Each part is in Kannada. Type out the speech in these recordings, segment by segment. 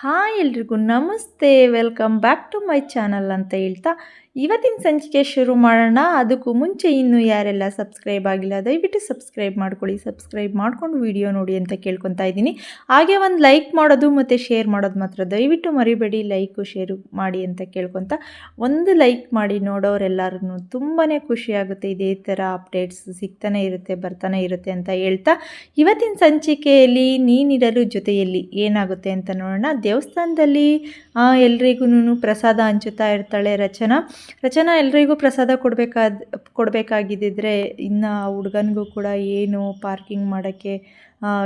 ಹಾಯ್ ಎಲ್ರಿಗೂ ನಮಸ್ತೆ. Welcome back to my channel ಅಂತ ಹೇಳ್ತಾ ಇವತ್ತಿನ ಸಂಚಿಕೆ ಶುರು ಮಾಡೋಣ. ಅದಕ್ಕೂ ಮುಂಚೆ ಇನ್ನೂ ಯಾರೆಲ್ಲ ಸಬ್ಸ್ಕ್ರೈಬ್ ಆಗಿಲ್ಲ, ದಯವಿಟ್ಟು ಸಬ್ಸ್ಕ್ರೈಬ್ ಮಾಡ್ಕೊಳ್ಳಿ. ಸಬ್ಸ್ಕ್ರೈಬ್ ಮಾಡ್ಕೊಂಡು ವಿಡಿಯೋ ನೋಡಿ ಅಂತ ಕೇಳ್ಕೊತಾ ಇದ್ದೀನಿ. ಹಾಗೆ ಒಂದು ಲೈಕ್ ಮಾಡೋದು ಮತ್ತು ಶೇರ್ ಮಾಡೋದು ಮಾತ್ರ. ದಯವಿಟ್ಟು ಮರಿಬೇಡಿ, ಲೈಕು, ಶೇರು ಮಾಡಿ ಅಂತ ಕೇಳ್ಕೊತ ಒಂದು ಲೈಕ್ ಮಾಡಿ ನೋಡೋರೆಲ್ಲರೂ ತುಂಬಾ ಖುಷಿಯಾಗುತ್ತೆ ಇದೇ ಥರ ಅಪ್ಡೇಟ್ಸ್ ಸಿಗ್ತಾನೆ ಇರುತ್ತೆ, ಬರ್ತಾನೆ ಇರುತ್ತೆ ಅಂತ ಹೇಳ್ತಾ ಇವತ್ತಿನ ಸಂಚಿಕೆಯಲ್ಲಿ ನೀನಿರಲು ಜೊತೆಯಲ್ಲಿ ಏನಾಗುತ್ತೆ ಅಂತ ನೋಡೋಣ. ದೇವಸ್ಥಾನದಲ್ಲಿ ಎಲ್ರಿಗೂ ಪ್ರಸಾದ ಹಂಚುತ್ತಾ ಇರ್ತಾಳೆ ರಚನಾ. ರಚನಾ ಎಲ್ರಿಗೂ ಪ್ರಸಾದ ಕೊಡಬೇಕಾದ, ಕೊಡಬೇಕಾಗಿದ್ದಿದ್ರೆ ಇನ್ನು ಹುಡುಗನಿಗೂ ಕೂಡ ಏನು ಪಾರ್ಕಿಂಗ್ ಮಾಡೋಕ್ಕೆ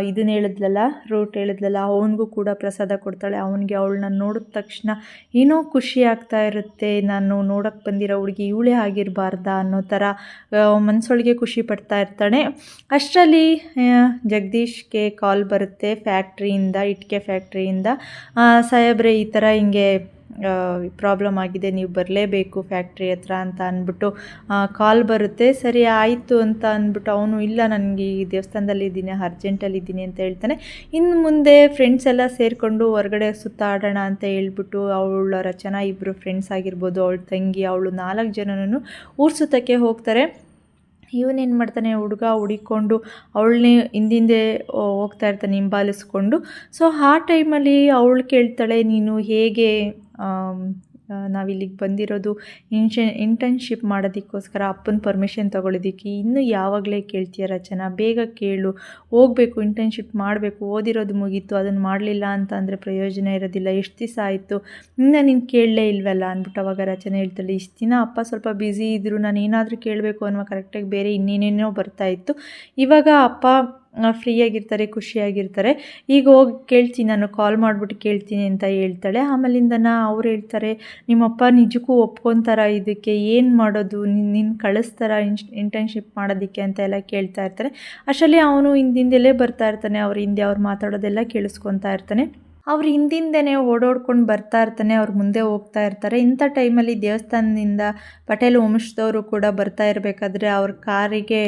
ಇದನ್ನ ಹೇಳಿದ್ಲಲ್ಲ ರೂಟ್ ಹೇಳಿದ್ಲಲ್ಲ, ಅವನಿಗೂ ಕೂಡ ಪ್ರಸಾದ ಕೊಡ್ತಾಳೆ. ಅವನಿಗೆ ಅವಳನ್ನ ನೋಡಿದ ತಕ್ಷಣ ಏನೋ ಖುಷಿ ಆಗ್ತಾ ಇರುತ್ತೆ. ನಾನು ನೋಡೋಕ್ಕೆ ಬಂದಿರೋ ಹುಡುಗಿ ಇವಳೇ ಆಗಿರಬಾರ್ದ ಅನ್ನೋ ಥರ ಮನಸ್ಸೊಳಗೆ ಖುಷಿ ಪಡ್ತಾ ಇರ್ತಾಳೆ. ಅಷ್ಟರಲ್ಲಿ ಜಗದೀಶ್ಗೆ ಕಾಲ್ ಬರುತ್ತೆ ಫ್ಯಾಕ್ಟ್ರಿಯಿಂದ ಇಟ್ಕೆ ಫ್ಯಾಕ್ಟ್ರಿಯಿಂದ ಸಾಹೇಬ್ರೆ, ಈ ಥರ ಹಿಂಗೆ ಪ್ರಾಬ್ಲಮ್ ಆಗಿದೆ, ನೀವು ಬರಲೇಬೇಕು ಫ್ಯಾಕ್ಟ್ರಿ ಹತ್ರ ಅಂತ ಅಂದ್ಬಿಟ್ಟು ಕಾಲ್ ಬರುತ್ತೆ. ಸರಿ, ಆಯಿತು ಅಂತ ಅಂದ್ಬಿಟ್ಟು, ಅವನು ಇಲ್ಲ, ನನಗೆ ಈ ದೇವಸ್ಥಾನದಲ್ಲಿ ಇದ್ದೀನಿ ಅರ್ಜೆಂಟಲ್ಲಿ ಇದ್ದೀನಿ ಅಂತ ಹೇಳ್ತಾನೆ. ಇನ್ನು ಮುಂದೆ ಫ್ರೆಂಡ್ಸ್ ಎಲ್ಲ ಸೇರಿಕೊಂಡು ಹೊರಗಡೆ ಸುತ್ತಾಡೋಣ ಅಂತ ಹೇಳ್ಬಿಟ್ಟು, ಅವಳ ರಚನಾ ಇಬ್ಬರು ಫ್ರೆಂಡ್ಸ್ ಆಗಿರ್ಬೋದು, ಅವಳ ತಂಗಿ, ಅವಳು ನಾಲ್ಕು ಜನನೂ ಊರು ಸುತ್ತಕ್ಕೆ ಹೋಗ್ತಾರೆ. ಇವನೇನು ಮಾಡ್ತಾನೆ, ಹುಡುಗ ಹುಡಿಕೊಂಡು ಅವಳನ್ನೇ ಹಿಂದಿಂದೆ ಹೋಗ್ತಾ ಇರ್ತಾನೆ, ಹಿಂಬಾಲಿಸ್ಕೊಂಡು. ಸೊ ಆ ಟೈಮಲ್ಲಿ ಅವಳು ಕೇಳ್ತಾಳೆ, ನೀನು ಹೇಗೆ ನಾವಿಲ್ಲಿಗೆ ಬಂದಿರೋದು ಇನ್ಶ ಇಂಟರ್ನ್ಶಿಪ್ ಮಾಡೋದಕ್ಕೋಸ್ಕರ ಅಪ್ಪನ ಪರ್ಮಿಷನ್ ತೊಗೊಳೋದಕ್ಕೆ. ಇನ್ನೂ ಯಾವಾಗಲೇ ಕೇಳ್ತೀಯ ರಚನಾ, ಬೇಗ ಕೇಳು. ಹೋಗಬೇಕು ಇಂಟರ್ನ್ಶಿಪ್ ಮಾಡಬೇಕು, ಓದಿರೋದು ಮುಗೀತು, ಅದನ್ನು ಮಾಡಲಿಲ್ಲ ಅಂತ ಅಂದರೆ ಪ್ರಯೋಜನ ಇರೋದಿಲ್ಲ. ಎಷ್ಟು ದಿವಸ ಆಯಿತು? ಇನ್ನು ನೀನು ಕೇಳಲೇ ಇಲ್ವಲ್ಲ ಅಂದ್ಬಿಟ್ಟು ಅವಾಗ ರಚನೆ ಹೇಳ್ತಾಳೆ, ಇಷ್ಟು ದಿನ ಅಪ್ಪ ಸ್ವಲ್ಪ ಬ್ಯುಸಿ ಇದ್ದರು ನಾನು ಏನಾದರೂ ಕೇಳಬೇಕು ಅನ್ನೋ ಕರೆಕ್ಟಾಗಿ ಬೇರೆ ಇನ್ನೇನೇನೋ ಬರ್ತಾಯಿತ್ತು ಇವಾಗ ಅಪ್ಪ ಫ್ರೀಯಾಗಿರ್ತಾರೆ, ಖುಷಿಯಾಗಿರ್ತಾರೆ. ಈಗ ಹೋಗಿ ಕೇಳ್ತೀನಿ, ನಾನು ಕಾಲ್ ಮಾಡಿಬಿಟ್ಟು ಕೇಳ್ತೀನಿ ಅಂತ ಹೇಳ್ತಾಳೆ. ಆಮೇಲಿಂದನ ಅವ್ರು ಹೇಳ್ತಾರೆ, ನಿಮ್ಮಪ್ಪ ನಿಜಕ್ಕೂ ಒಪ್ಕೊತಾರ ಇದಕ್ಕೆ? ಏನು ಮಾಡೋದು? ನಿನ್ನ ಕಳಿಸ್ತಾರ ಇನ್ಸ್ ಇಂಟರ್ನ್ಶಿಪ್ ಮಾಡೋದಕ್ಕೆ? ಅಂತ ಎಲ್ಲ ಕೇಳ್ತಾ ಇರ್ತಾರೆ. ಅಷ್ಟರಲ್ಲಿ ಅವನು ಹಿಂದಿಂದಲೇ ಬರ್ತಾ ಇರ್ತಾನೆ. ಅವ್ರ ಹಿಂದೆ ಅವ್ರು ಮಾತಾಡೋದೆಲ್ಲ ಕೇಳಿಸ್ಕೊತಾ ಇರ್ತಾನೆ. ಅವ್ರು ಹಿಂದಿಂದನೇ ಓಡೋಡ್ಕೊಂಡು ಬರ್ತಾ ಇರ್ತಾನೆ, ಅವ್ರು ಮುಂದೆ ಹೋಗ್ತಾ ಇರ್ತಾರೆ. ಇಂಥ ಟೈಮಲ್ಲಿ ದೇವಸ್ಥಾನದಿಂದ ಪಟೇಲ್ ವಂಶದವರು ಕೂಡ ಬರ್ತಾ ಇರಬೇಕಾದ್ರೆ ಅವ್ರ ಕಾರಿಗೆ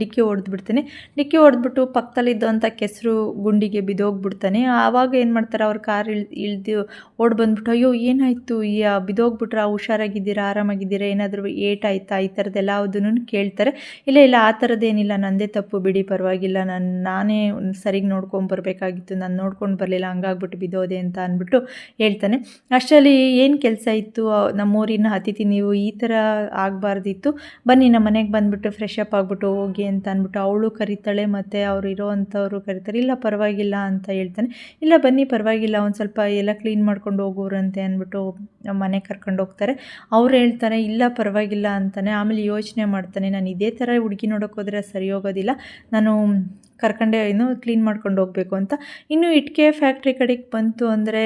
ಡಿಕ್ಕಿ ಹೊಡೆದ್ಬಿಡ್ತೀನಿ. ಡಿಕ್ಕಿ ಹೊಡೆದ್ಬಿಟ್ಟು ಪಕ್ಕದಲ್ಲಿದ್ದಂಥ ಕೆಸರು ಗುಂಡಿಗೆ ಬಿದೋಗ್ಬಿಡ್ತಾನೆ ಆವಾಗ ಏನು ಮಾಡ್ತಾರೆ, ಅವ್ರ ಕಾರ್ ಇಳ್, ಇಳಿದು ಓಡ್ ಬಂದ್ಬಿಟ್ಟು, ಅಯ್ಯೋ, ಏನಾಯಿತು? ಈ ಬಿದ್ದೋಗ್ಬಿಟ್ರೆ ಹುಷಾರಾಗಿದ್ದೀರಾ, ಆರಾಮಾಗಿದ್ದೀರಾ? ಏನಾದರೂ ಏಟಾಯ್ತಾ ಈ ಥರದ್ದೆಲ್ಲ ಅದನ್ನು ಕೇಳ್ತಾರೆ. ಇಲ್ಲ ಇಲ್ಲ, ಆ ಥರದ್ದೇನಿಲ್ಲ ನನ್ನದೇ ತಪ್ಪು, ಬಿಡಿ, ಪರವಾಗಿಲ್ಲ. ನಾನು, ನಾನೇ ಸರಿಗೆ ನೋಡ್ಕೊಂಬರ್ಬೇಕಾಗಿತ್ತು ನಾನು ನೋಡ್ಕೊಂಡು ಬರಲಿಲ್ಲ ಹಂಗಾಗ್ಬಿಟ್ಟು ಬಿದ್ದೋದೆ ಅಂತ ಅಂದ್ಬಿಟ್ಟು ಹೇಳ್ತಾನೆ. ಅಷ್ಟರಲ್ಲಿ ಏನು ಕೆಲಸ ಇತ್ತು? ನಮ್ಮೂರಿನ ಅತಿಥಿ ನೀವು ಈ ಥರ ಆಗಬಾರ್ದಿತ್ತು. ಬನ್ನಿ, ನಮ್ಮ ಮನೆಗೆ ಬಂದುಬಿಟ್ಟು ಫ್ರೆಶ್ ಅಪ್ ಆಗಿಬಿಟ್ಟು ಹೋಗಿ ಅಂತ ಅಂದ್ಬಿಟ್ಟು ಅವಳು ಕರೀತಾಳೆ, ಮತ್ತು ಅವ್ರು ಇರೋವಂಥವ್ರು ಕರಿತಾರೆ. ಇಲ್ಲ, ಪರವಾಗಿಲ್ಲ ಅಂತ ಹೇಳ್ತಾನೆ. ಇಲ್ಲ, ಬನ್ನಿ, ಪರವಾಗಿಲ್ಲ, ಒಂದು ಸ್ವಲ್ಪ ಎಲ್ಲ ಕ್ಲೀನ್ ಮಾಡ್ಕೊಂಡು ಹೋಗೋರಂತೆ ಅಂದ್ಬಿಟ್ಟು ಮನೆ ಕರ್ಕೊಂಡು ಹೋಗ್ತಾರೆ. ಅವ್ರು ಹೇಳ್ತಾರೆ, ಇಲ್ಲ, ಪರವಾಗಿಲ್ಲ ಅಂತಾನೆ. ಆಮೇಲೆ ಯೋಚನೆ ಮಾಡ್ತಾನೆ, ನಾನು ಇದೇ ಥರ ಹುಡುಗಿ ನೋಡೋಕ್ಕೋದ್ರೆ ಸರಿ ಹೋಗೋದಿಲ್ಲ. ನಾನು ಕರ್ಕೊಂಡೆ ಇನ್ನೂ ಕ್ಲೀನ್ ಮಾಡ್ಕೊಂಡು ಹೋಗಬೇಕು ಅಂತ. ಇನ್ನು ಇಟ್ಕೆ ಫ್ಯಾಕ್ಟ್ರಿ ಕಡೆಗೆ ಬಂತು ಅಂದರೆ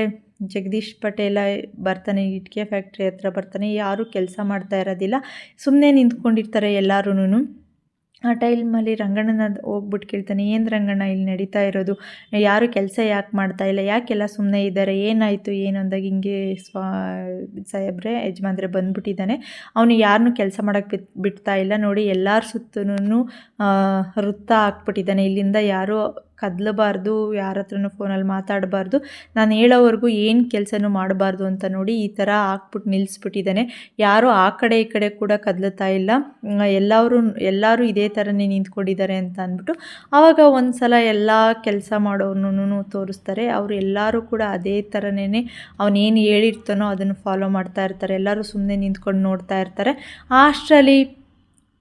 ಜಗದೀಶ್ ಪಟೇಲ ಬರ್ತಾನೆ, ಇಟ್ಕೆ ಫ್ಯಾಕ್ಟ್ರಿ ಹತ್ರ ಬರ್ತಾನೆ, ಯಾರೂ ಕೆಲಸ ಮಾಡ್ತಾ ಇರೋದಿಲ್ಲ. ಸುಮ್ಮನೆ ನಿಂತ್ಕೊಂಡಿರ್ತಾರೆ ಎಲ್ಲರೂ ಆ ಟೈಮಲ್ಲಿ ರಂಗಣ್ಣನ ಹೋಗ್ಬಿಟ್ಟು ಕೇಳ್ತಾನೆ, ಏನು ರಂಗಣ್ಣ ಇಲ್ಲಿ ನಡೀತಾ ಇರೋದು? ಯಾರು ಕೆಲಸ ಯಾಕೆ ಮಾಡ್ತಾ ಇಲ್ಲ? ಯಾಕೆಲ್ಲ ಸುಮ್ಮನೆ ಇದ್ದಾರೆ? ಏನಾಯಿತು? ಏನು? ಅಂದಾಗ ಹಿಂಗೆ ಸ್ವಾ, ಸಾಹೇಬ್ರೆ, ಯಜಮಾನ್ರೆ ಬಂದ್ಬಿಟ್ಟಿದ್ದಾನೆ. ಅವನು ಯಾರನ್ನೂ ಕೆಲಸ ಮಾಡೋಕ್ಕೆ ಬಿತ್, ಬಿಡ್ತಾ ಇಲ್ಲ. ನೋಡಿ ಎಲ್ಲರ ಸುತ್ತಲೂ ವೃತ್ತ ಹಾಕ್ಬಿಟ್ಟಿದ್ದಾನೆ. ಇಲ್ಲಿಂದ ಯಾರೂ ಕದಲಬಾರ್ದು ಯಾರ ಹತ್ರನೂ ಫೋನಲ್ಲಿ ಮಾತಾಡಬಾರ್ದು. ನಾನು ಹೇಳೋವರೆಗೂ ಏನು ಕೆಲಸನೂ ಮಾಡಬಾರ್ದು ಅಂತ ನೋಡಿ ಈ ಥರ ಹಾಕ್ಬಿಟ್ಟು ನಿಲ್ಲಿಸ್ಬಿಟ್ಟಿದ್ದಾನೆ ಯಾರೂ ಆ ಕಡೆ ಈ ಕಡೆ ಕೂಡ ಕದಲುತ್ತಾ ಇಲ್ಲ. ಎಲ್ಲರೂ ಎಲ್ಲರೂ ಇದೇ ಥರನೇ ನಿಂತ್ಕೊಂಡಿದ್ದಾರೆ ಅಂತ ಅಂದ್ಬಿಟ್ಟು ಆವಾಗ ಒಂದು ಸಲ ಎಲ್ಲ ಕೆಲಸ ಮಾಡೋನು ತೋರಿಸ್ತಾರೆ. ಅವರು ಎಲ್ಲರೂ ಕೂಡ ಅದೇ ಥರನೇ ಅವನೇನು ಹೇಳಿರ್ತಾನೋ ಅದನ್ನು ಫಾಲೋ ಮಾಡ್ತಾ ಇರ್ತಾರೆ. ಎಲ್ಲರೂ ಸುಮ್ಮನೆ ನಿಂತ್ಕೊಂಡು ನೋಡ್ತಾ ಇರ್ತಾರೆ. ಅಷ್ಟರಲ್ಲಿ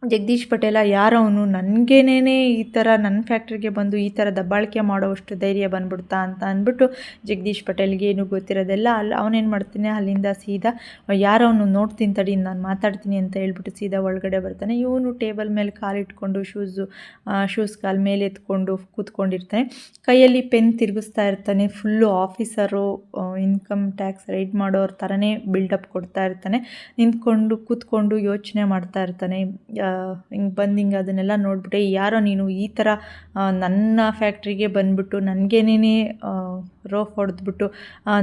ಜಗದೀಶ್ ಪಟೇಲ ಯಾರವನು? ನನಗೇನೇ ಈ ಥರ ನನ್ನ ಫ್ಯಾಕ್ಟ್ರಿಗೆ ಬಂದು ಈ ಥರ ದಬ್ಬಾಳಿಕೆ ಮಾಡೋವಷ್ಟು ಧೈರ್ಯ ಬಂದ್ಬಿಡ್ತಾ ಅಂತ ಅಂದ್ಬಿಟ್ಟು ಜಗದೀಶ್ ಪಟೇಲ್ಗೆ ಏನು ಗೊತ್ತಿರೋದೆಲ್ಲ ಅಲ್ಲಿ ಅವನೇನು ಮಾಡ್ತಾನೆ? ಅಲ್ಲಿಂದ ಸೀದಾ ಯಾರವನು ನೋಡ್ತೀನಿ ತಡಿ, ನಾನು ಮಾತಾಡ್ತೀನಿ ಅಂತ ಹೇಳ್ಬಿಟ್ಟು ಸೀದಾ ಒಳಗಡೆ ಬರ್ತಾನೆ. ಇವನು ಟೇಬಲ್ ಮೇಲೆ ಕಾಲಿಟ್ಕೊಂಡು ಶೂಸು ಶೂಸ್ ಕಾಲು ಮೇಲೆ ಎತ್ಕೊಂಡು ಕೂತ್ಕೊಂಡಿರ್ತಾನೆ. ಕೈಯಲ್ಲಿ ಪೆನ್ ತಿರುಗಿಸ್ತಾ ಇರ್ತಾನೆ. Full officer income tax raid ಮಾಡೋರ ಥರನೇ ಬಿಲ್ಡಪ್ ಕೊಡ್ತಾ ಇರ್ತಾನೆ. ನಿಂತ್ಕೊಂಡು, ಕೂತ್ಕೊಂಡು ಯೋಚನೆ ಮಾಡ್ತಾ ಇರ್ತಾನೆ. ಹಿಂಗೆ ಬಂದು ಹಿಂಗೆ ಅದನ್ನೆಲ್ಲ ನೋಡಿಬಿಟ್ಟೆ, ಯಾರೋ ನೀನು ಈ ಥರ ನನ್ನ ಫ್ಯಾಕ್ಟ್ರಿಗೆ ಬಂದುಬಿಟ್ಟು ನನಗೇನೇ ರೋಫ್ ಹೊಡೆದ್ಬಿಟ್ಟು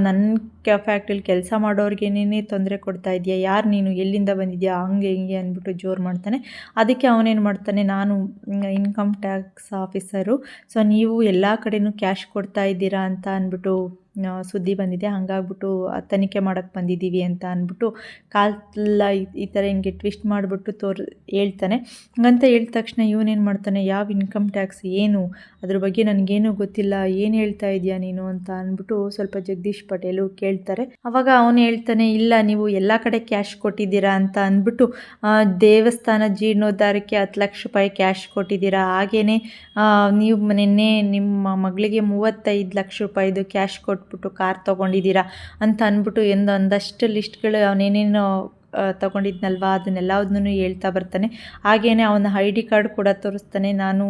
ನನ್ನ ಕ ಫ್ಯಾಕ್ಟ್ರಿಲಿ ಕೆಲಸ ಮಾಡೋರಿಗೇನೇ ತೊಂದರೆ ಕೊಡ್ತಾ ಇದೆಯಾ, ಯಾರು ನೀನು, ಎಲ್ಲಿಂದ ಬಂದಿದ್ಯಾ, ಹಂಗೆ ಹಿಂಗೆ ಅಂದ್ಬಿಟ್ಟು ಜೋರು ಮಾಡ್ತಾನೆ. ಅದಕ್ಕೆ ಅವನೇನು ಮಾಡ್ತಾನೆ, ನಾನು ಇನ್ಕಮ್ ಟ್ಯಾಕ್ಸ್ ಆಫೀಸರು ಸೊ ನೀವು ಎಲ್ಲ ಕಡೆಯೂ ಕ್ಯಾಶ್ ಕೊಡ್ತಾ ಇದ್ದೀರಾ ಅಂತ ಅಂದ್ಬಿಟ್ಟು ಸುದ್ದಿ ಬಂದಿದೆ, ಹಾಗಾಗ್ಬಿಟ್ಟು ತನಿಖೆ ಮಾಡೋಕ್ಕೆ ಬಂದಿದ್ದೀವಿ ಅಂತ ಅಂದ್ಬಿಟ್ಟು ಕಾಲ ಈ ಥರ ಹಿಂಗೆ ಟ್ವಿಸ್ಟ್ ಮಾಡಿಬಿಟ್ಟು ತೋರ್, ಹೇಳ್ತಾನೆ. ಹಂಗಂತ ಹೇಳಿದ ತಕ್ಷಣ ಇವನೇನು ಮಾಡ್ತಾನೆ, ಯಾವ ಇನ್ಕಮ್ ಟ್ಯಾಕ್ಸ್ ಏನು? ಅದ್ರ ಬಗ್ಗೆ ನನಗೇನು ಗೊತ್ತಿಲ್ಲ, ಏನು ಹೇಳ್ತಾ ಇದೆಯಾ ನೀನು? ಅಂತ ಅಂದ್ಬಿಟ್ಟು ಸ್ವಲ್ಪ ಜಗದೀಶ್ ಪಟೇಲು ಕೇಳ್ತಾರೆ. ಅವಾಗ ಅವನು ಹೇಳ್ತಾನೆ, ಇಲ್ಲ, ನೀವು ಎಲ್ಲ ಕಡೆ ಕ್ಯಾಶ್ ಕೊಟ್ಟಿದ್ದೀರಾ ಅಂತ ಅಂದ್ಬಿಟ್ಟು ದೇವಸ್ಥಾನ ಜೀರ್ಣೋದ್ಧಾರಕ್ಕೆ ಹತ್ತು ಲಕ್ಷ ರೂಪಾಯಿ ಕ್ಯಾಶ್ ಕೊಟ್ಟಿದ್ದೀರಾ? ಹಾಗೇನೆ ನೀವು ನಿನ್ನೆ ನಿಮ್ಮ ಮಗಳಿಗೆ ಮೂವತ್ತೈದು ಲಕ್ಷ ರೂಪಾಯಿದು ಕ್ಯಾಶ್ ಕೊಟ್ಬಿಟ್ಟು ಕಾರ್ ತೊಗೊಂಡಿದ್ದೀರಾ ಅಂತ ಅಂದ್ಬಿಟ್ಟು ಎಂದು ಒಂದಷ್ಟು ಲಿಸ್ಟ್ಗಳು ಅವನೇನೇನು ತೊಗೊಂಡಿದ್ನಲ್ವಾ? ಅದನ್ನೆಲ್ಲದನ್ನೂ ಹೇಳ್ತಾ ಬರ್ತಾನೆ. ಹಾಗೇ ಅವನ ಐ ಡಿ ಕಾರ್ಡ್ ಕೂಡ ತೋರಿಸ್ತಾನೆ. ನಾನು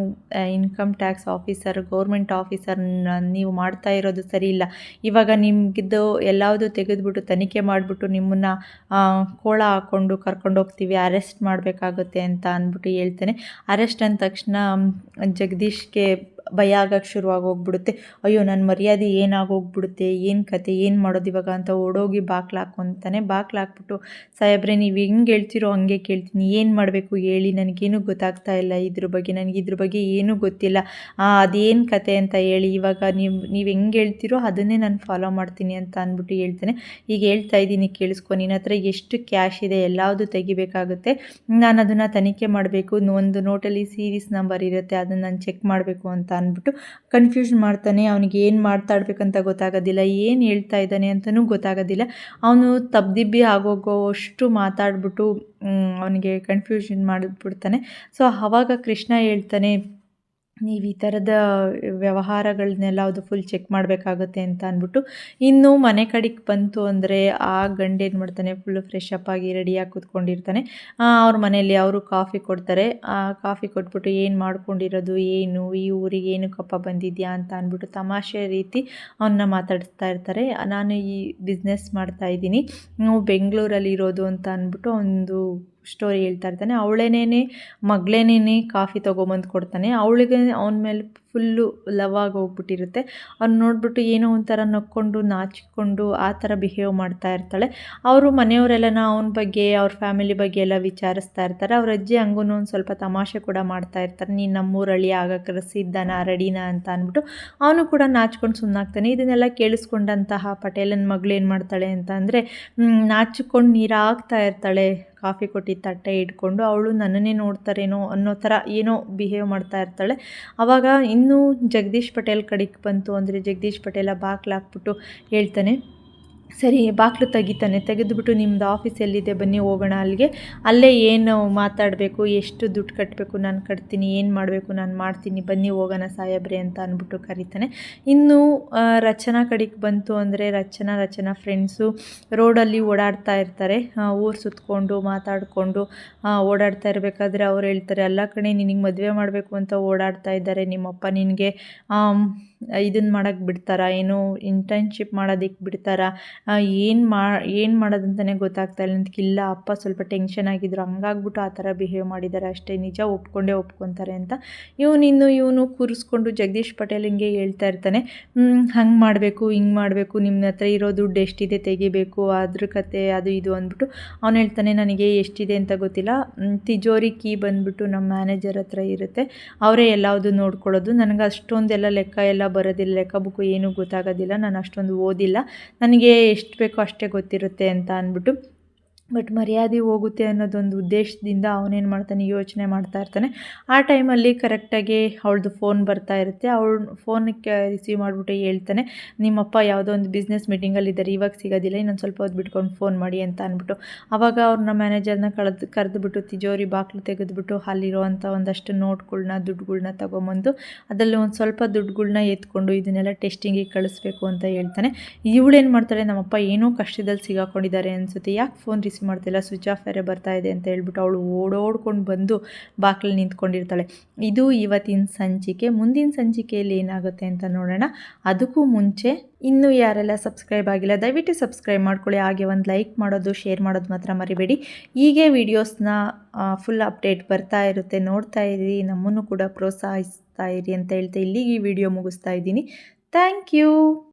income tax officer, government officer ನೀವು ಮಾಡ್ತಾ ಇರೋದು ಸರಿ ಇಲ್ಲ. ಇವಾಗ ನಿಮಗಿದ್ದು ಎಲ್ಲಾವುದು ತೆಗೆದುಬಿಟ್ಟು ತನಿಖೆ ಮಾಡಿಬಿಟ್ಟು ನಿಮ್ಮನ್ನು ಕೋಳ ಹಾಕ್ಕೊಂಡು ಕರ್ಕೊಂಡು ಹೋಗ್ತೀವಿ. ಅರೆಸ್ಟ್ ಮಾಡಬೇಕಾಗುತ್ತೆ ಅಂತ ಅಂದ್ಬಿಟ್ಟು ಹೇಳ್ತಾನೆ. ಅರೆಸ್ಟ್ ಅಂದ ತಕ್ಷಣ, ಜಗದೀಶ್ಗೆ ಭಯ ಆಗಕ್ಕೆ ಶುರುವಾಗಿ ಹೋಗ್ಬಿಡುತ್ತೆ ಅಯ್ಯೋ ನನ್ನ ಮರ್ಯಾದೆ ಏನಾಗೋಗ್ಬಿಡುತ್ತೆ? ಏನು ಕತೆ? ಏನು ಮಾಡೋದು ಇವಾಗ ಅಂತ ಓಡೋಗಿ ಬಾಕ್ಲು ಹಾಕ್ಕೊಂತಾನೆ ಬಾಕ್ಲು ಹಾಕ್ಬಿಟ್ಟು, ಸಾಹೇಬ್ರೆ, ನೀವು ಹೆಂಗೆ ಹೇಳ್ತಿರೋ ಹಂಗೆ ಕೇಳ್ತೀನಿ. ಏನು ಮಾಡಬೇಕು ಹೇಳಿ. ನನಗೇನು ಗೊತ್ತಾಗ್ತಾ ಇಲ್ಲ ಇದ್ರ ಬಗ್ಗೆ. ನನಗೆ ಇದ್ರ ಬಗ್ಗೆ ಏನೂ ಗೊತ್ತಿಲ್ಲ. ಅದೇನು ಕತೆ ಅಂತ ಹೇಳಿ. ಇವಾಗ ನೀವು ನೀವು ಹೆಂಗೆ ಹೇಳ್ತಿರೋ ಅದನ್ನೇ ನಾನು ಫಾಲೋ ಮಾಡ್ತೀನಿ ಅಂತ ಅಂದ್ಬಿಟ್ಟು ಹೇಳ್ತಾನೆ. ಈಗ ಹೇಳ್ತಾ ಇದ್ದೀನಿ, ಕೇಳಿಸ್ಕೊ. ನಿನ್ನ ಹತ್ರ ಎಷ್ಟು ಕ್ಯಾಶ್ ಇದೆ ಎಲ್ಲವುದು ತೆಗಿಬೇಕಾಗುತ್ತೆ. ನಾನು ಅದನ್ನು ತನಿಖೆ ಮಾಡಬೇಕು. ಒಂದು ನೋಟಲ್ಲಿ ಸೀರೀಸ್ ನಂಬರ್ ಇರುತ್ತೆ. ಅದನ್ನು ನಾನು ಚೆಕ್ ಮಾಡಬೇಕು ಅಂತ. ಅಂದ್ಬಿಟ್ಟು ಕನ್ಫ್ಯೂಷನ್ ಮಾಡ್ತಾನೆ, ಅವನಿಗೆ ಏನು ಮಾತಾಡ್ಬೇಕಂತ ಗೊತ್ತಾಗೋದಿಲ್ಲ, ಏನು ಹೇಳ್ತಾ ಇದ್ದಾನೆ ಅಂತಲೂ ಗೊತ್ತಾಗೋದಿಲ್ಲ. ಅವನು ತಬ್ದಿಬ್ಬಿ ಆಗೋಗೋಷ್ಟು ಮಾತಾಡ್ಬಿಟ್ಟು ಅವನಿಗೆ ಕನ್ಫ್ಯೂಷನ್ ಮಾಡಿಬಿಡ್ತಾನೆ. ಸೊ ಆವಾಗ ಕೃಷ್ಣ ಹೇಳ್ತಾನೆ ನೀವು ಈ ಥರದ ವ್ಯವಹಾರಗಳನ್ನೆಲ್ಲ ಅದು ಫುಲ್ ಚೆಕ್ ಮಾಡಬೇಕಾಗುತ್ತೆ ಅಂತ ಅಂದ್ಬಿಟ್ಟು ಇನ್ನು ಮನೆ ಕಡೆಗೆ ಬಂತು ಅಂದರೆ ಆ ಗಂಡ ಏನು ಮಾಡ್ತಾನೆ ಫುಲ್ಲು ಫ್ರೆಶ್ ಅಪ್ ಆಗಿ ರೆಡಿಯಾಗಿ ಕೂತ್ಕೊಂಡಿರ್ತಾನೆ. ಅವ್ರ ಮನೆಯಲ್ಲಿ ಅವರು ಕಾಫಿ ಕೊಡ್ತಾರೆ. ಆ ಕಾಫಿ ಕೊಟ್ಬಿಟ್ಟು ಏನು ಮಾಡ್ಕೊಂಡಿರೋದು, ಏನು, ಈ ಊರಿಗೆ ಏನು ಕಪ್ಪ ಬಂದಿದ್ಯಾ ಅಂತ ಅಂದ್ಬಿಟ್ಟು ತಮಾಷೆ ರೀತಿ ಅವನ್ನ ಮಾತಾಡಿಸ್ತಾ ಇರ್ತಾರೆ. ನಾನು ಈ ಬಿಸ್ನೆಸ್ ಮಾಡ್ತಾ ಇದ್ದೀನಿ. ನಾವು ಬೆಂಗಳೂರಲ್ಲಿ ಇರೋದು ಅಂತ ಅಂದ್ಬಿಟ್ಟು ಒಂದು ಸ್ಟೋರಿ ಹೇಳ್ತಾ ಇರ್ತಾನೆ. ಅವಳೇನೇ ಮಗಳೇನೇ ಕಾಫಿ ತೊಗೊಂಬಂದು ಕೊಡ್ತಾನೆ. ಅವಳಿಗೆ ಅವನ ಮೇಲೆ ಫುಲ್ಲು ಲವ್ ಆಗಿ ಹೋಗ್ಬಿಟ್ಟಿರುತ್ತೆ. ಅವ್ನು ನೋಡ್ಬಿಟ್ಟು ಏನೋ ಒಂಥರ ನಕ್ಕೊಂಡು, ನಾಚಿಕೊಂಡು ಆ ಥರ ಬಿಹೇವ್ ಮಾಡ್ತಾ ಇರ್ತಾಳೆ. ಅವರು ಮನೆಯವರೆಲ್ಲ ಅವನ ಬಗ್ಗೆ, ಅವ್ರ ಫ್ಯಾಮಿಲಿ ಬಗ್ಗೆ ಎಲ್ಲ ವಿಚಾರಿಸ್ತಾ ಇರ್ತಾರೆ. ಅವ್ರ ಅಜ್ಜಿ ಹಂಗೂ ಒಂದು ಸ್ವಲ್ಪ ತಮಾಷೆ ಕೂಡ ಮಾಡ್ತಾ ಇರ್ತಾರೆ. ನೀನು ನಮ್ಮೂರಳ್ಳಿ ಆಗ ಕರೆಸಿದ್ದಾನ ರೆಡಿನಾ ಅಂತ ಅಂದ್ಬಿಟ್ಟು ಅವನು ಕೂಡ ನಾಚ್ಕೊಂಡು ಸುಮ್ಮನಾಗ್ತಾನೆ ಇದನ್ನೆಲ್ಲ ಕೇಳಿಸ್ಕೊಂಡಂತಹ ಪಟೇಲನ ಮಗಳು ಏನು ಮಾಡ್ತಾಳೆ ಅಂತ ಅಂದರೆ ನಾಚಿಕೊಂಡು ನೀರಾಗ್ತಾ ಇರ್ತಾಳೆ. ಕಾಫಿ ಕೊಟ್ಟಿದ್ದ ತಟ್ಟೆ ಇಟ್ಕೊಂಡು ಅವಳು ನನ್ನನ್ನೇ ನೋಡ್ತಾರೇನೋ ಅನ್ನೋ ಥರ ಏನೋ ಬಿಹೇವ್ ಮಾಡ್ತಾ ಇರ್ತಾಳೆ. ಆವಾಗ ಇನ್ನೂ ಜಗದೀಶ್ ಪಟೇಲ್ ಕಡೆಗೆ ಬಂತು ಅಂದರೆ ಜಗದೀಶ್ ಪಟೇಲ ಬಾಗಿಲು ಹಾಕ್ಬಿಟ್ಟು ಹೇಳ್ತಾನೆ. ಸರಿ ಬಾಗಿಲು ತೆಗಿತಾನೆ. ತೆಗೆದುಬಿಟ್ಟು ನಿಮ್ಮದು ಆಫೀಸ್ ಎಲ್ಲಿದೆ? ಬನ್ನಿ, ಹೋಗೋಣ ಅಲ್ಲಿಗೆ. ಅಲ್ಲೇ ಏನು ಮಾತಾಡಬೇಕು? ಎಷ್ಟು ದುಡ್ಡು ಕಟ್ಟಬೇಕು ನಾನು ಕಟ್ತೀನಿ, ಏನು ಮಾಡಬೇಕು? ನಾನು ಮಾಡ್ತೀನಿ. ಬನ್ನಿ, ಹೋಗೋಣ ಸಾಹೇಬ್ರೆ ಅಂತ ಅಂದ್ಬಿಟ್ಟು ಕರೀತಾನೆ. ಇನ್ನು ರಚನಾ ಕಡೆಗೆ ಬಂತು ಅಂದರೆ ರಚನಾ ರಚನಾ ಫ್ರೆಂಡ್ಸು ರೋಡಲ್ಲಿ ಓಡಾಡ್ತಾ ಇರ್ತಾರೆ. ಊರು ಸುತ್ತಕೊಂಡು ಮಾತಾಡಿಕೊಂಡು ಓಡಾಡ್ತಾ ಇರಬೇಕಾದ್ರೆ ಅವ್ರು ಹೇಳ್ತಾರೆ ಎಲ್ಲ ಕಡೆ ನಿನಗೆ ಮದುವೆ ಮಾಡಬೇಕು ಅಂತ ಓಡಾಡ್ತಾ ಇದ್ದಾರೆ. ನಿಮ್ಮಪ್ಪ ನಿನಗೆ ಇದನ್ನು ಮಾಡೋಕ್ಕೆ ಬಿಡ್ತಾರಾ? ಏನು ಇಂಟರ್ನ್ಶಿಪ್ ಮಾಡೋದಕ್ಕೆ ಬಿಡ್ತಾರಾ? ಏನು ಮಾ, ಏನು ಮಾಡೋದಂತಲೇ ಗೊತ್ತಾಗ್ತಾ ಇಲ್ಲ. ಅಂತಕ್ಕಿಲ್ಲ ಅಪ್ಪ ಸ್ವಲ್ಪ ಟೆನ್ಷನ್ ಆಗಿದ್ರು. ಹಂಗಾಗ್ಬಿಟ್ಟು ಆ ಥರ ಬಿಹೇವ್ ಮಾಡಿದ್ದಾರೆ ಅಷ್ಟೇ. ನಿಜ ಒಪ್ಕೊಂಡೇ ಒಪ್ಕೊತಾರೆ ಅಂತ. ಇವನಿನ್ನು ಇವನು ಕೂರಿಸ್ಕೊಂಡು ಜಗದೀಶ್ ಪಟೇಲ್ ಹಿಂಗೆ ಹೇಳ್ತಾ ಇರ್ತಾನೆ. ಹಂಗೆ ಮಾಡಬೇಕು, ಹಿಂಗೆ ಮಾಡಬೇಕು. ನಿಮ್ಮ ಹತ್ರ ಇರೋ ದುಡ್ಡು ಎಷ್ಟಿದೆ ತೆಗಿಬೇಕು, ಅದ್ರ ಕತೆ, ಅದು ಇದು ಅಂದ್ಬಿಟ್ಟು ಅವನು ಹೇಳ್ತಾನೆ, ನನಗೆ ಎಷ್ಟಿದೆ ಅಂತ ಗೊತ್ತಿಲ್ಲ. ತಿಜೋರಿ ಕೀ ಬಂದ್ಬಿಟ್ಟು ನಮ್ಮ ಮ್ಯಾನೇಜರ್ ಹತ್ರ ಇರುತ್ತೆ. ಅವರೇ ಎಲ್ಲವುದು ನೋಡ್ಕೊಳ್ಳೋದು. ನನಗೆ ಅಷ್ಟೊಂದೆಲ್ಲ ಲೆಕ್ಕ ಎಲ್ಲ ಬರೋದಿಲ್ಲ, ಲೆಕ್ಕ ಬುಕ್ಕು ಏನೂ ಗೊತ್ತಾಗೋದಿಲ್ಲ, ನಾನು ಅಷ್ಟೊಂದು ಓದಿಲ್ಲ. ನನಗೆ ಎಷ್ಟು ಬೇಕೋ ಅಷ್ಟೇ ಗೊತ್ತಿರುತ್ತೆ ಅಂತ ಅಂದ್ಬಿಟ್ಟು ಬಟ್ ಮರ್ಯಾದೆ ಹೋಗುತ್ತೆ ಅನ್ನೋದೊಂದು ಉದ್ದೇಶದಿಂದ ಅವನೇನು ಮಾಡ್ತಾನೆ, ಯೋಚನೆ ಮಾಡ್ತಾ ಇರ್ತಾನೆ. ಆ ಟೈಮಲ್ಲಿ ಕರೆಕ್ಟಾಗಿ ಅವಳದು ಫೋನ್ ಬರ್ತಾ ಇರುತ್ತೆ. ಅವಳು ಫೋನಕ್ಕೆ ರಿಸೀವ್ ಮಾಡಿಬಿಟ್ಟು ಹೇಳ್ತಾನೆ, ನಿಮ್ಮಪ್ಪ ಯಾವುದೋ ಒಂದು ಬಿಸ್ನೆಸ್ ಮೀಟಿಂಗಲ್ಲಿದ್ದಾರೆ ಇವಾಗ ಸಿಗೋದಿಲ್ಲ, ಇನ್ನೊಂದು ಸ್ವಲ್ಪ ಹೊತ್ತು ಬಿಟ್ಕೊಂಡು ಫೋನ್ ಮಾಡಿ ಅಂತ ಅಂದ್ಬಿಟ್ಟು. ಆವಾಗ ಅವ್ರನ್ನ ಮ್ಯಾನೇಜರ್ನ ಕಳೆದು, ಕರೆದುಬಿಟ್ಟು ತಿಜೋರಿ ಬಾಗಿಲು ತೆಗೆದುಬಿಟ್ಟು ಅಲ್ಲಿರುವಂಥ ಒಂದಷ್ಟು ನೋಟ್ಗಳನ್ನ ದುಡ್ಡುಗಳ್ನ ತೊಗೊಂಬಂದು ಅದರಲ್ಲಿ ಒಂದು ಸ್ವಲ್ಪ ದುಡ್ಡುಗಳನ್ನ ಎತ್ಕೊಂಡು ಇದನ್ನೆಲ್ಲ ಟೆಸ್ಟಿಂಗಿಗೆ ಕಳಿಸ್ಬೇಕು ಅಂತ ಹೇಳ್ತಾನೆ. ಇವಳೇನು ಮಾಡ್ತಾಳೆ, ನಮ್ಮಪ್ಪ ಏನೋ ಕಷ್ಟದಲ್ಲಿ ಸಿಗಾಕೊಂಡಿದ್ದಾರೆ ಅನಿಸುತ್ತೆ. ಯಾಕೆ ಫೋನ್ ರಿಸೀವ್ ಮಾಡ್ತಿಲ್ಲ ಸ್ವಿಚ್ ಆಫ್ ಬೇರೆ ಬರ್ತಾ ಇದೆ ಅಂತ ಹೇಳ್ಬಿಟ್ಟು ಅವಳು ಓಡೋಡ್ಕೊಂಡು ಬಂದು ಬಾಗಿಲಲ್ಲಿ ನಿಂತ್ಕೊಂಡಿರ್ತಾಳೆ. ಇದು ಇವತ್ತಿನ ಸಂಚಿಕೆ. ಮುಂದಿನ ಸಂಚಿಕೆಯಲ್ಲಿ ಏನಾಗುತ್ತೆ ಅಂತ ನೋಡೋಣ. ಅದಕ್ಕೂ ಮುಂಚೆ ಇನ್ನೂ ಯಾರೆಲ್ಲ ಸಬ್ಸ್ಕ್ರೈಬ್ ಆಗಿಲ್ಲ, ದಯವಿಟ್ಟು ಸಬ್ಸ್ಕ್ರೈಬ್ ಮಾಡ್ಕೊಳ್ಳಿ. ಹಾಗೆ ಒಂದು ಲೈಕ್ ಮಾಡೋದು ಶೇರ್ ಮಾಡೋದು ಮಾತ್ರ ಮರಿಬೇಡಿ. ಹೀಗೆ ವೀಡಿಯೋಸ್ನ ಫುಲ್ ಅಪ್ಡೇಟ್ ಬರ್ತಾ ಇರುತ್ತೆ. ನೋಡ್ತಾ ಇರಿ, ನಮ್ಮನ್ನು ಕೂಡ ಪ್ರೋತ್ಸಾಹಿಸ್ತಾ ಇರಿ ಅಂತ ಹೇಳ್ತಾ ಇಲ್ಲಿಗೆ ಈ ವಿಡಿಯೋ ಮುಗಿಸ್ತಾ ಇದ್ದೀನಿ. Thank you